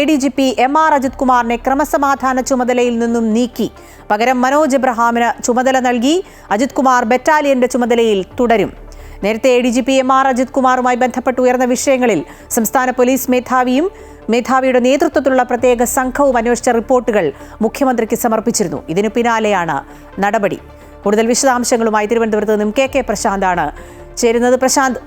A D G P M R Ajith കുമാറിനെ ക്രമസമാധാന ചുമതലയിൽ നിന്നും നീക്കി. പകരം മനോജ് എബ്രഹാമിന് ചുമതല നൽകി. അജിത് കുമാർ ബറ്റാലിയന്റെ ചുമതലയിൽ തുടരും. നേരത്തെ A D G P M R Ajith കുമാറുമായി ബന്ധപ്പെട്ട് ഉയർന്ന വിഷയങ്ങളിൽ സംസ്ഥാന പോലീസ് മേധാവിയും മേധാവിയുടെ നേതൃത്വത്തിലുള്ള പ്രത്യേക സംഘവും അന്വേഷിച്ച റിപ്പോർട്ടുകൾ മുഖ്യമന്ത്രിക്ക് സമർപ്പിച്ചിരുന്നു. ഇതിനു പിന്നാലെയാണ് നടപടി. കൂടുതൽ വിശദാംശങ്ങളുമായി തിരുവനന്തപുരത്ത് നിന്നും കെ കെ പ്രശാന്താണ് ചേരുന്നത്. പ്രശാന്ത്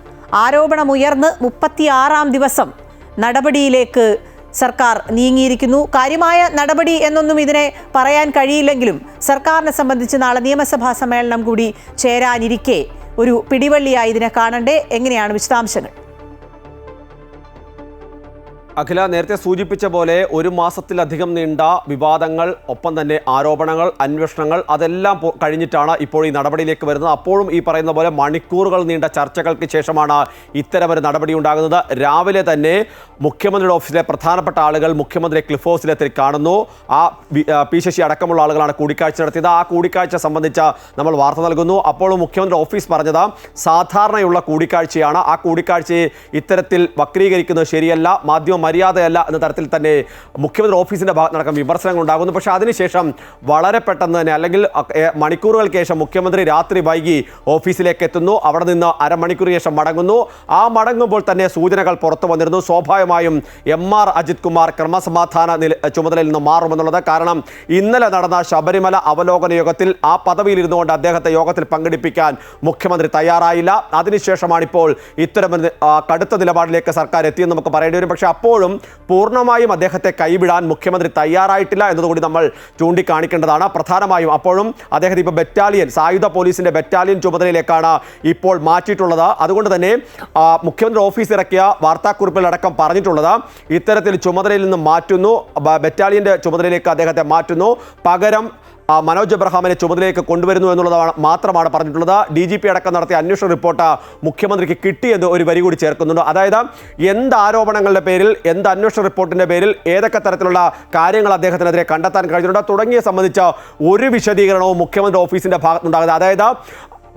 ആരോപണമുയർന്ന് മുപ്പത്തിയാറാം ദിവസം നടപടിയിലേക്ക് സർക്കാർ നീങ്ങിയിരിക്കുന്നു. കാര്യമായ നടപടി എന്നൊന്നും ഇതിനെ പറയാൻ കഴിയില്ലെങ്കിലും സർക്കാരിനെ സംബന്ധിച്ച് നാളെ നിയമസഭാ സമ്മേളനം കൂടി ചേരാനിരിക്കെ ഒരു പിടിവള്ളിയായി ഇതിനെ കാണണ്ടേ? എങ്ങനെയാണ് വിശദാംശങ്ങൾ? അഖില നേരത്തെ സൂചിപ്പിച്ച പോലെ ഒരു മാസത്തിലധികം നീണ്ട വിവാദങ്ങൾ ഒപ്പം തന്നെ ആരോപണങ്ങൾ അന്വേഷണങ്ങൾ അതെല്ലാം കഴിഞ്ഞിട്ടാണ് ഇപ്പോൾ ഈ നടപടിയിലേക്ക് വരുന്നത്. അപ്പോഴും ഈ പറയുന്ന പോലെ മണിക്കൂറുകൾ നീണ്ട ചർച്ചകൾക്ക് ശേഷമാണ് ഇത്തരമൊരു നടപടി ഉണ്ടാകുന്നത്. രാവിലെ തന്നെ മുഖ്യമന്ത്രിയുടെ ഓഫീസിലെ പ്രധാനപ്പെട്ട ആളുകൾ മുഖ്യമന്ത്രി ക്ലിഫ് ഹൗസിലെത്തി കാണുന്നു. ആ, പി ശശി അടക്കമുള്ള ആളുകളാണ് കൂടിക്കാഴ്ച നടത്തിയത്. ആ കൂടിക്കാഴ്ച സംബന്ധിച്ച നമ്മൾ വാർത്ത നൽകുന്നു. അപ്പോഴും മുഖ്യമന്ത്രി ഓഫീസ് പറഞ്ഞത് സാധാരണയുള്ള കൂടിക്കാഴ്ചയാണ്. ആ കൂടിക്കാഴ്ചയെ ഇത്തരത്തിൽ വക്രീകരിക്കുന്നത് ശരിയല്ല. മാധ്യമ മര്യാദയല്ല എന്ന തരത്തിൽ തന്നെ മുഖ്യമന്ത്രി ഓഫീസിന്റെ ഭാഗത്തടക്കം വിമർശനങ്ങൾ ഉണ്ടാകുന്നു. പക്ഷേ അതിനുശേഷം വളരെ പെട്ടെന്ന് തന്നെ അല്ലെങ്കിൽ മണിക്കൂറുകൾക്ക് ശേഷം മുഖ്യമന്ത്രി രാത്രി വൈകി ഓഫീസിലേക്ക് എത്തുന്നു. അവിടെ നിന്ന് അരമണിക്കൂർ ശേഷം മടങ്ങുന്നു. ആ മടങ്ങുമ്പോൾ തന്നെ സൂചനകൾ പുറത്തു വന്നിരുന്നു. സ്വാഭാവികമായും എം ആർ അജിത് കുമാർ ക്രമസമാധാന ചുമതലയിൽ നിന്ന് മാറുമെന്നുള്ളത് കാരണം ഇന്നലെ നടന്ന ശബരിമല അവലോകന യോഗത്തിൽ ആ പദവിയിൽ ഇരുന്നുകൊണ്ട് അദ്ദേഹത്തെ യോഗത്തിൽ പങ്കെടുപ്പിക്കാൻ മുഖ്യമന്ത്രി തയ്യാറായില്ല. അതിനുശേഷമാണ് ഇപ്പോൾ ഇത്തരമൊരു കടുത്ത നിലപാടിലേക്ക് സർക്കാർ എത്തിയെന്ന് നമുക്ക് പറയേണ്ടി വരും. പക്ഷേ അപ്പോഴും പൂർണമായും അദ്ദേഹത്തെ കൈവിടാൻ മുഖ്യമന്ത്രി തയ്യാറായിട്ടില്ല എന്നതുകൂടി നമ്മൾ ചൂണ്ടിക്കാണിക്കേണ്ടതാണ്. പ്രധാനമായും അപ്പോഴും അദ്ദേഹത്തെ ഇപ്പോൾ ബറ്റാലിയൻ സായുധ പോലീസിന്റെ ബറ്റാലിയൻ ചുമതലയിലേക്കാണ് ഇപ്പോൾ മാറ്റിയിട്ടുള്ളത്. അതുകൊണ്ട് തന്നെ മുഖ്യമന്ത്രി ഓഫീസ് ഇറക്കിയ വാർത്താക്കുറിപ്പിലടക്കം പറഞ്ഞിട്ടുള്ളത് ഇത്തരത്തിൽ ചുമതലയിൽ നിന്ന് മാറ്റുന്നു ബറ്റാലിയന്റെ ചുമതലയിലേക്ക് അദ്ദേഹത്തെ മാറ്റുന്നു. പകരം മനോജ് എബ്രഹാമിനെ ചുമതലയിലേക്ക് കൊണ്ടുവരുന്നു എന്നുള്ളതാണ് മാത്രമാണ് പറഞ്ഞിട്ടുള്ളത്. ഡി ജി പി അടക്കം നടത്തിയ അന്വേഷണ റിപ്പോർട്ട് മുഖ്യമന്ത്രിക്ക് കിട്ടിയെന്ന് ഒരു വരി കൂടി ചേർക്കുന്നുണ്ട്. അതായത് എന്ത് ആരോപണങ്ങളുടെ പേരിൽ എന്ത് അന്വേഷണ റിപ്പോർട്ടിന്റെ പേരിൽ ഏതൊക്കെ തരത്തിലുള്ള കാര്യങ്ങൾ അദ്ദേഹത്തിനെതിരെ കണ്ടെത്താൻ കഴിഞ്ഞിട്ടുണ്ട്. തുടങ്ങിയ സംബന്ധിച്ച ഒരു വിശദീകരണവും മുഖ്യമന്ത്രി ഓഫീസിന്റെ ഭാഗത്തുനിന്നുണ്ടാകുന്നത് അതായത്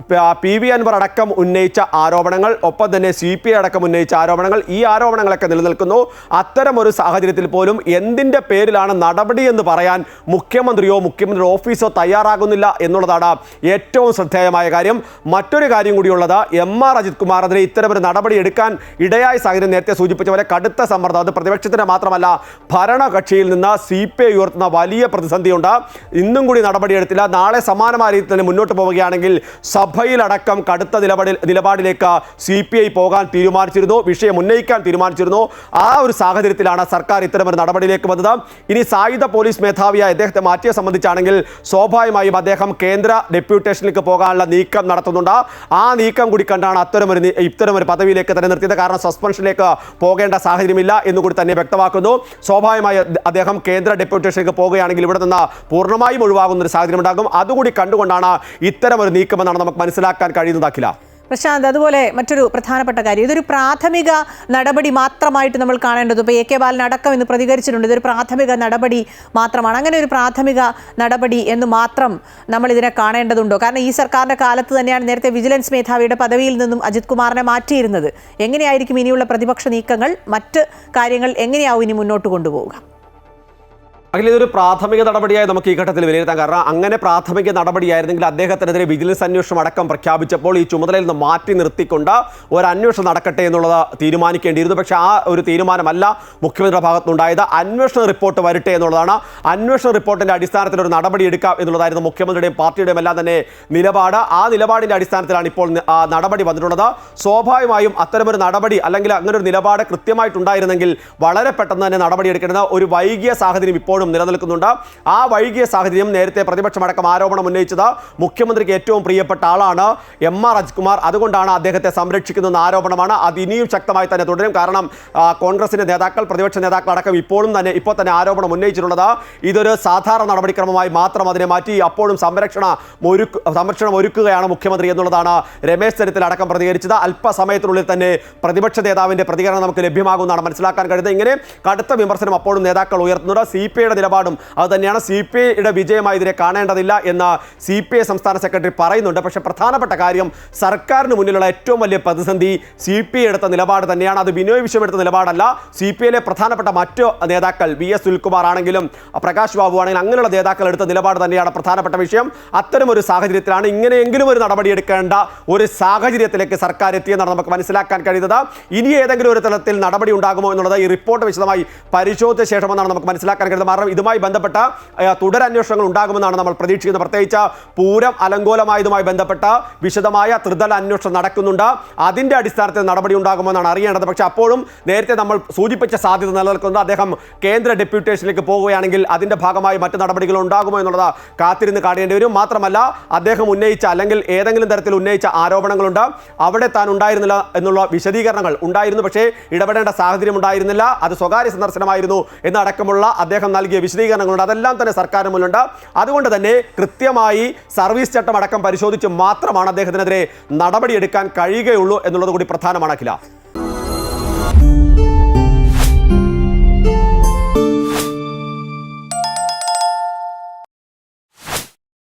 പ- വി അൻവർ അടക്കം ഉന്നയിച്ച ആരോപണങ്ങൾ ഒപ്പം തന്നെ സി പി ഐ അടക്കം ഉന്നയിച്ച ആരോപണങ്ങൾ ഈ ആരോപണങ്ങളൊക്കെ നിലനിൽക്കുന്നു. അത്തരമൊരു സാഹചര്യത്തിൽ പോലും എന്തിന്റെ പേരിലാണ് നടപടി എന്ന് പറയാൻ മുഖ്യമന്ത്രിയോ മുഖ്യമന്ത്രി ഓഫീസോ തയ്യാറാകുന്നില്ല എന്നുള്ളതാണ് ഏറ്റവും ശ്രദ്ധേയമായ കാര്യം. മറ്റൊരു കാര്യം കൂടിയുള്ളത് എം ആർ അജിത് കുമാറിനെതിരെ ഇത്തരമൊരു നടപടി എടുക്കാൻ ഇടയായ സാഹചര്യം നേരത്തെ സൂചിപ്പിച്ച പോലെ കടുത്ത സമ്മർദ്ദം. അത് പ്രതിപക്ഷത്തിന് മാത്രമല്ല ഭരണകക്ഷിയിൽ നിന്ന് സി പി ഐ ഉയർത്തുന്ന വലിയ പ്രതിസന്ധിയുണ്ട്. ഇന്നും കൂടി നടപടിയെടുത്തില്ല നാളെ സമാനമായ രീതിയിൽ തന്നെ മുന്നോട്ട് പോവുകയാണെങ്കിൽ സഭയിലടക്കം കടുത്ത നിലപാടിൽ നിലപാടിലേക്ക് സി പി ഐ പോകാൻ തീരുമാനിച്ചിരുന്നു. വിഷയം ഉന്നയിക്കാൻ തീരുമാനിച്ചിരുന്നു. ആ ഒരു സാഹചര്യത്തിലാണ് സർക്കാർ ഇത്തരമൊരു നടപടിയിലേക്ക് വന്നത്. ഇനി സായുധ പോലീസ് മേധാവിയായ അദ്ദേഹത്തെ മാറ്റിയെ സംബന്ധിച്ചാണെങ്കിൽ സ്വാഭാവികമായും അദ്ദേഹം കേന്ദ്ര ഡെപ്യൂട്ടേഷനിലേക്ക് പോകാനുള്ള നീക്കം നടത്തുന്നുണ്ട്. ആ നീക്കം കൂടി കണ്ടാണ് അത്തരമൊരു ഇത്തരമൊരു പദവിയിലേക്ക് തന്നെ നിർത്തിയത്. കാരണം സസ്പെൻഷനിലേക്ക് പോകേണ്ട സാഹചര്യമില്ല എന്നുകൂടി തന്നെ വ്യക്തമാക്കുന്നു. സ്വാഭാവികമായി അദ്ദേഹം കേന്ദ്ര ഡെപ്യൂട്ടേഷനിലേക്ക് പോകുകയാണെങ്കിൽ ഇവിടെ നിന്ന് പൂർണമായും ഒഴിവാകുന്ന ഒരു സാഹചര്യം ഉണ്ടാകും അതുകൂടി കണ്ടുകൊണ്ടാണ് ഇത്തരം ഒരു നീക്കമെന്നാണ് നമുക്ക് മനസ്സിലാക്കാൻ കഴിയുന്നതാക്കില്ല പ്രശാന്ത് അതുപോലെ മറ്റൊരു പ്രധാനപ്പെട്ട കാര്യം. ഇതൊരു പ്രാഥമിക നടപടി മാത്രമായിട്ട് നമ്മൾ കാണേണ്ടത്. ഇപ്പോൾ എ കെ ബാലൻ അടക്കം ഇന്ന് പ്രതികരിച്ചിട്ടുണ്ട്. ഇതൊരു പ്രാഥമിക നടപടി മാത്രമാണ്. അങ്ങനെ ഒരു പ്രാഥമിക നടപടി എന്ന് മാത്രം നമ്മൾ ഇതിനെ കാണേണ്ടതുണ്ടോ? കാരണം ഈ സർക്കാരിന്റെ കാലത്ത് തന്നെയാണ് നേരത്തെ വിജിലൻസ് മേധാവിയുടെ പദവിയിൽ നിന്നും അജിത് കുമാറിനെ മാറ്റിയിരുന്നത്. എങ്ങനെയായിരിക്കും ഇനിയുള്ള പ്രതിപക്ഷ നീക്കങ്ങൾ? മറ്റ് കാര്യങ്ങൾ എങ്ങനെയാവും ഇനി മുന്നോട്ട് കൊണ്ടുപോവുക? അഖിൽ ഇതൊരു പ്രാഥമിക നടപടിയായി നമുക്ക് ഈ ഘട്ടത്തിൽ വിലയിരുത്താം കാരണം അങ്ങനെ പ്രാഥമിക നടപടിയായിരുന്നെങ്കിൽ അദ്ദേഹത്തിനെതിരെ വിജിലൻസ് അന്വേഷണം അടക്കം പ്രഖ്യാപിച്ചപ്പോൾ ഈ ചുമതലയിൽ നിന്ന് മാറ്റി നിർത്തിക്കൊണ്ട് ഒരു അന്വേഷണം നടക്കട്ടെ എന്നുള്ളത് തീരുമാനിക്കേണ്ടിയിരുന്നു. പക്ഷേ ആ ഒരു തീരുമാനമല്ല മുഖ്യമന്ത്രിയുടെ ഭാഗത്തുനിന്നുണ്ടായത്. അന്വേഷണ റിപ്പോർട്ട് വരട്ടെ എന്നുള്ളതാണ്. അന്വേഷണ റിപ്പോർട്ടിന്റെ അടിസ്ഥാനത്തിൽ ഒരു നടപടി എടുക്കാം എന്നുള്ളതായിരുന്നു മുഖ്യമന്ത്രിയുടെയും പാർട്ടിയുടെയും എല്ലാം തന്നെ നിലപാട്. ആ നിലപാടിന്റെ അടിസ്ഥാനത്തിലാണ് ഇപ്പോൾ നടപടി വന്നിട്ടുള്ളത്. സ്വാഭാവികമായും അത്തരമൊരു നടപടി അല്ലെങ്കിൽ അങ്ങനെ ഒരു നിലപാട് കൃത്യമായിട്ടുണ്ടായിരുന്നെങ്കിൽ വളരെ പെട്ടെന്ന് തന്നെ നടപടി എടുക്കേണ്ടത് ഒരു വൈകിയ സാഹചര്യം ഇപ്പോഴും നിലനിൽക്കുന്നുണ്ട്. ആ വൈകിയ സാഹചര്യം നേരത്തെ പ്രതിപക്ഷമടക്കം ആരോപണം ഉന്നയിച്ചത് മുഖ്യമന്ത്രിക്ക് ഏറ്റവും പ്രിയപ്പെട്ട ആളാണ് എം ആർ അജ്കുമാർ അതുകൊണ്ടാണ് അദ്ദേഹത്തെ സംരക്ഷിക്കുന്നതെന്ന ആരോപണമാണ് അത് ഇനിയും ശക്തമായി തന്നെ തുടരും. കാരണം കോൺഗ്രസിന്റെ നേതാക്കൾ പ്രതിപക്ഷ നേതാക്കൾ അടക്കം ഇപ്പോഴും തന്നെ ഇപ്പോൾ തന്നെ ആരോപണം ഉന്നയിച്ചിട്ടുള്ളത് ഇതൊരു സാധാരണ നടപടിക്രമമായി മാത്രം അതിനെ മാറ്റി അപ്പോഴും സംരക്ഷണ ഒരുക്ക് സംരക്ഷണം ഒരുക്കുകയാണ് മുഖ്യമന്ത്രി എന്നുള്ളതാണ് രമേശ് ചെന്നിത്തല അടക്കം പ്രതികരിച്ചത്. അല്പസമയത്തിനുള്ളിൽ തന്നെ പ്രതിപക്ഷ നേതാവിന്റെ പ്രതികരണം നമുക്ക് ലഭ്യമാകുമെന്നാണ് മനസ്സിലാക്കാൻ കഴിയുന്നത്. ഇങ്ങനെ കടുത്ത വിമർശനം അപ്പോഴും നേതാക്കൾ ഉയർത്തുന്നുണ്ട്. സി പി ഐയുടെ നിലപാടും അത് തന്നെയാണ് സി പി ഐയുടെ വിജയമായി ഇതിനെ കാണേണ്ടതില്ല എന്ന് സി പി ഐ സംസ്ഥാന സെക്രട്ടറി പറയുന്നുണ്ട്. പക്ഷെ പ്രധാനപ്പെട്ട കാര്യം സർക്കാരിന് മുന്നിലുള്ള ഏറ്റവും വലിയ പ്രതിസന്ധി സി പി ഐ എടുത്ത നിലപാട് തന്നെയാണ്. അത് ബിനോയ് വിശ്വം എടുത്ത നിലപാടല്ല. സി പി ഐയിലെ പ്രധാനപ്പെട്ട മറ്റു നേതാക്കൾ വി എസ് സുൽകുമാർ ആണെങ്കിലും പ്രകാശ് ബാബു ആണെങ്കിലും അങ്ങനെയുള്ള നേതാക്കൾ എടുത്ത നിലപാട് തന്നെയാണ് പ്രധാനപ്പെട്ട വിഷയം. അത്തരം ഒരു സാഹചര്യത്തിലാണ് ഇങ്ങനെയെങ്കിലും ഒരു നടപടി എടുക്കേണ്ട ഒരു സാഹചര്യത്തിലേക്ക് സർക്കാർ എത്തിയെന്നാണ് നമുക്ക് മനസ്സിലാക്കാൻ കഴിയുന്നത്. ഇനി ഏതെങ്കിലും ഒരു തലത്തിൽ നടപടി ഉണ്ടാകുമോ എന്നുള്ളത് ഈ റിപ്പോർട്ട് വിശദമായി പരിശോധിച്ച ശേഷമെന്നാണ് നമുക്ക് മനസ്സിലാക്കാൻ കഴിയുന്നത്. കാരണം ഇതുമായി ബന്ധപ്പെട്ട തുടരന്വേഷണങ്ങൾ ഉണ്ടാകുമെന്നാണ് നമ്മൾ പ്രതീക്ഷിക്കുന്നത്. പ്രത്യേകിച്ച് പൂരം അലങ്കോലമായതുമായി ബന്ധപ്പെട്ട വിശദമായ ത്രിതല അന്വേഷണം നടക്കുന്നുണ്ട്. അതിന്റെ അടിസ്ഥാനത്തിൽ നടപടി ഉണ്ടാകുമെന്നാണ് അറിയേണ്ടത്. പക്ഷേ അപ്പോഴും നേരത്തെ നമ്മൾ സൂചിപ്പിച്ച സാധ്യത നിലനിൽക്കുന്നത് അദ്ദേഹം കേന്ദ്ര ഡെപ്യൂട്ടേഷനിലേക്ക് പോവുകയാണെങ്കിൽ അതിന്റെ ഭാഗമായി മറ്റു നടപടികൾ ഉണ്ടാകുമോ എന്നുള്ളത് കാത്തിരുന്ന് കാണേണ്ടി വരും. മാത്രമല്ല അദ്ദേഹം ഉന്നയിച്ച അല്ലെങ്കിൽ ഏതെങ്കിലും തരത്തിൽ ഉന്നയിച്ച ആരോപണങ്ങളുണ്ട്. അവിടെ താൻ ഉണ്ടായിരുന്നില്ല എന്നുള്ള വിശദീകരണങ്ങൾ ഉണ്ടായിരുന്നു. പക്ഷേ ഇടപെടേണ്ട സാഹചര്യം ഉണ്ടായിരുന്നില്ല. അത് സ്വകാര്യ സന്ദർശനമായിരുന്നു എന്നടക്കമുള്ള അദ്ദേഹം നൽകിയ വിശദീകരണങ്ങളുണ്ട്. അതെല്ലാം തന്നെ സർക്കാരിന് മുന്നിലുണ്ട്. അതുകൊണ്ട് തന്നെ കൃത്യമായി സർവീസ് ചട്ടം അടക്കം പരിശോധിച്ച് മാത്രമാണ് അദ്ദേഹത്തിനെതിരെ നടപടിയെടുക്കാൻ കഴിയുകയുള്ളൂ എന്നുള്ളത് കൂടി പ്രധാനമാണ് അഖില.